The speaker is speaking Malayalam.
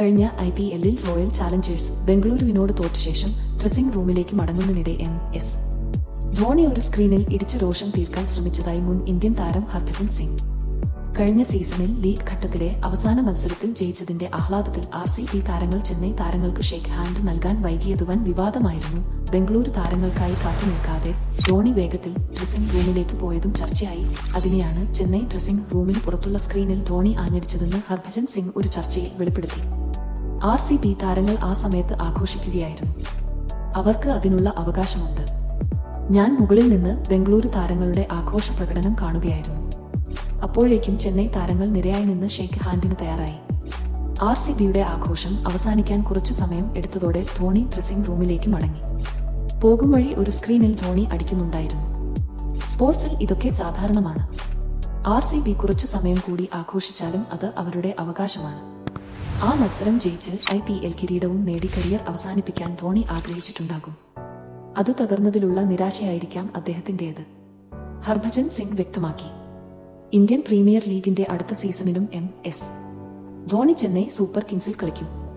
കഴിഞ്ഞ ഐ പി എല്ലിൽ റോയൽ ചാലഞ്ചേഴ്സ് ബംഗളൂരുവിനോട് തോറ്റ ശേഷം ഡ്രസ്സിംഗ് റൂമിലേക്ക് മടങ്ങുന്നതിനിടെ എം എസ്. ധോണി ഒരു സ്ക്രീനിൽ ഇടിച്ച് രോഷം തീർക്കാൻ ശ്രമിച്ചതായി മുൻ ഇന്ത്യൻ താരം ഹർഭജൻ സിംഗ്. കഴിഞ്ഞ സീസണിൽ ലീഗ് ഘട്ടത്തിലെ അവസാന മത്സരത്തിൽ ജയിച്ചതിന്റെ ആഹ്ലാദത്തിൽ ആർ സി പി താരങ്ങൾ ചെന്നൈ താരങ്ങൾക്ക് ഷേക്ക് ഹാൻഡ് നൽകാൻ വൈകിയത് വൻ വിവാദമായിരുന്നു. ബംഗളൂരു താരങ്ങൾക്കായി കാത്തുനിൽക്കാതെ ധോണി വേഗത്തിൽ ഡ്രസ്സിംഗ് റൂമിലേക്ക് പോയതും ചർച്ചയായി. അതിനെയാണ് ചെന്നൈ ഡ്രസ്സിംഗ് റൂമിന് പുറത്തുള്ള സ്ക്രീനിൽ ധോണി ആഞ്ഞടിച്ചതെന്ന് ഹർഭജൻ സിംഗ് ഒരു ചർച്ചയിൽ വെളിപ്പെടുത്തി. ആർ സി പി താരങ്ങൾ ആ സമയത്ത് ആഘോഷിക്കുകയായിരുന്നു. അവർക്ക് അതിനുള്ള അവകാശമുണ്ട്. ഞാൻ മുകളിൽ നിന്ന് ബംഗളൂരു താരങ്ങളുടെ ആഘോഷ പ്രകടനം കാണുകയായിരുന്നു. അപ്പോഴേക്കും ചെന്നൈ താരങ്ങൾ നിരയായി നിന്ന് ഷേക്ക് ഹാൻഡിന് തയ്യാറായി. ആർ സി ബിയുടെ ആഘോഷം അവസാനിക്കാൻ കുറച്ചു സമയം എടുത്തതോടെ ധോണി ഡ്രസ്സിംഗ് റൂമിലേക്ക് മടങ്ങി. പോകും വഴി ഒരു സ്ക്രീനിൽ ധോണി അടിക്കുന്നുണ്ടായിരുന്നു. സ്പോർട്സിൽ ഇതൊക്കെ സാധാരണമാണ്. ആർ സി ബി കുറച്ചു സമയം കൂടി ആഘോഷിച്ചാലും അത് അവരുടെ അവകാശമാണ്. ആ മത്സരം ജയിച്ച് ഐ പി എൽ കിരീടവും നേടി കരിയർ അവസാനിപ്പിക്കാൻ ധോണി ആഗ്രഹിച്ചിട്ടുണ്ടാകും. അത് തകർന്നതിലുള്ള നിരാശയായിരിക്കാം അദ്ദേഹത്തിന്റേത് ഹർഭജൻ സിംഗ് വ്യക്തമാക്കി. ഇന്ത്യൻ പ്രീമിയർ ലീഗിന്റെ അടുത്ത സീസണിലും M S. Dhoni Chennai super കിങ്സിൽ കളിക്കും.